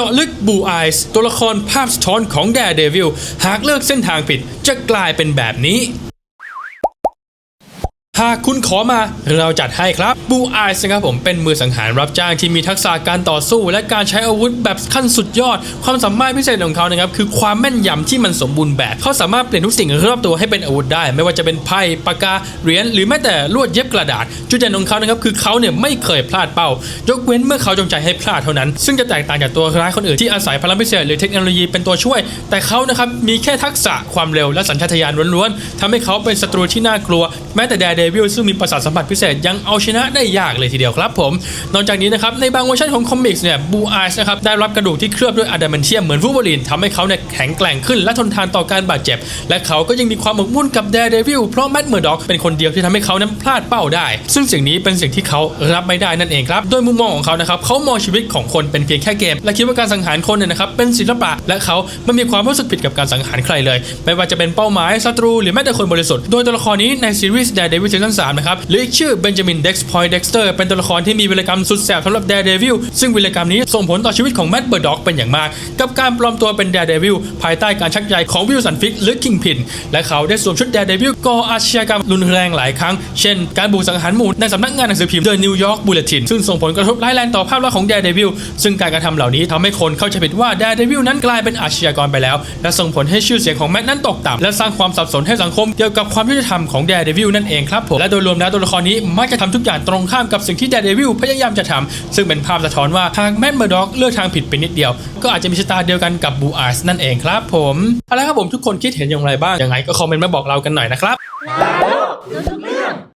เจาะลึกบูไอส์ตัวละครภาพสะท้อนของแดร์เดวิลหากเลือกเส้นทางผิดจะกลายเป็นแบบนี้ หากคุณขอมาเราจัดให้ครับบูไอส์นะครับผมเป็นมือสังหารรับจ้างที่มีทักษะการต่อสู้ และการใช้อาวุธแบบขั้นสุดยอด ความสามารถพิเศษของเขานะครับคือความแม่นยำที่มันสมบูรณ์แบบ เขาสามารถเปลี่ยนทุกสิ่งรอบตัวให้เป็นอาวุธได้ ไม่ว่าจะเป็นไพ่ปากกาเหรียญหรือแม้แต่ลวดเย็บกระดาษ จุดเด่นของเขานะครับคือเขาเนี่ยไม่เคยพลาดเป้า ยกเว้นเมื่อเขาจงใจให้พลาดเท่านั้น ซึ่งจะแตกต่างจากตัวร้ายคนอื่นที่อาศัยพลังพิเศษหรือเทคโนโลยีเป็นตัวช่วย แต่เขานะครับมีแค่ทักษะความเร็วและสัญชาตญาณล้วนๆทำให้เขาเป็นศัตรูที่น่ากลัว แม้แต่แดเดวิลซึ่งมีประสาทสัมผัสพิเศษยังเอาชนะได้ยากเลยทีเดียวครับผม นอกจากนี้นะครับในบางเวอร์ชันของคอมิกส์เนี่ยบูไอส์นะครับได้รับกระดูกที่เคลือบด้วยอะดามนเทียมเหมือนวูล์ฟเวอรีนทำให้เขาเนี่ยแข็งแกร่งขึ้นและทนทานต่อการบาดเจ็บ และเขาก็ยังมีความหมกมุ่นกับแดร์เดวิลเพราะแมดเมอร์ด็อกเป็นคนเดียวที่ทำให้เขานั้นพลาดเป้าได้ ซึ่งสิ่งนี้เป็นสิ่งที่เขารับไม่ได้นั่นเองครับโดยมุมมองของเขานะครับเขามองชีวิตของคนเป็นเพียงแค่เกม และคิดว่าการสังหารคนเนี่ยนะครับเป็นศิลปะและเขาไม่มีความรู้สึกผิดกับการสังหารใครเลย ไม่ว่าจะเป็นเป้าหมายศัตรูหรือแม้แต่คนบริสุทธิ์โดยตัวละครนี้ในซีรีส์ Daredevil ซีซั่น3นะครับหรืออีกชื่อเบนจามินเด็กซ์พอยต์เด็กสเตอร์เป็นตัวละครที่มีวิรกรรมสุดแสบสำหรับ Daredevil ซึ่งวิรกรรมนี้ส่งผลต่อชีวิตของแมดเบอร์ด็อกเป็นอย่างมาก กับการปลอมตัวเป็น Daredevil ภายใต้การชักใยของวิลสันฟิกหรือคิงพินและเขาได้สวมชุด Daredevil ก่ออาชญากรรมรุนแรงหลายครั้ง เช่น การบุกสังหารหมู่ในสำนักงานหนังสือพิมพ์ The New York Bulletin ซึ่งส่งผลกระทบร้ายแรงต่อภาพลักษณ์ของ Daredevil ซึ่งการกระทำเหล่านี้ทำให้คนเข้าใจผิดว่า Daredevil นั้นกลายเป็นอาชญากรไปแล้ว และส่งผลให้ชื่อเสียงของแมดนั้นตกต่ำและสร้างความสับสนให้สังคมเกี่ยวกับความยุติธรรมของ Daredevil นั่นเองครับผมและโดยรวมแล้วตัวละครนี้มักจะทำทุกอย่างตรงข้ามกับสิ่งที่แดเดวิลพยายามจะทำซึ่งเป็นภาพสะท้อนว่าทางแมดเมอร์ด็อกเลือกทางผิดไปนิดเดียว ก็อาจจะมีชะตาเดียวกันกับบูอาร์สนั่นเองครับผมเอาละครับผมทุกคนคิดเห็นอย่างไรบ้างยังไงก็คอมเมนต์มาบอกเรากันหน่อยนะครับ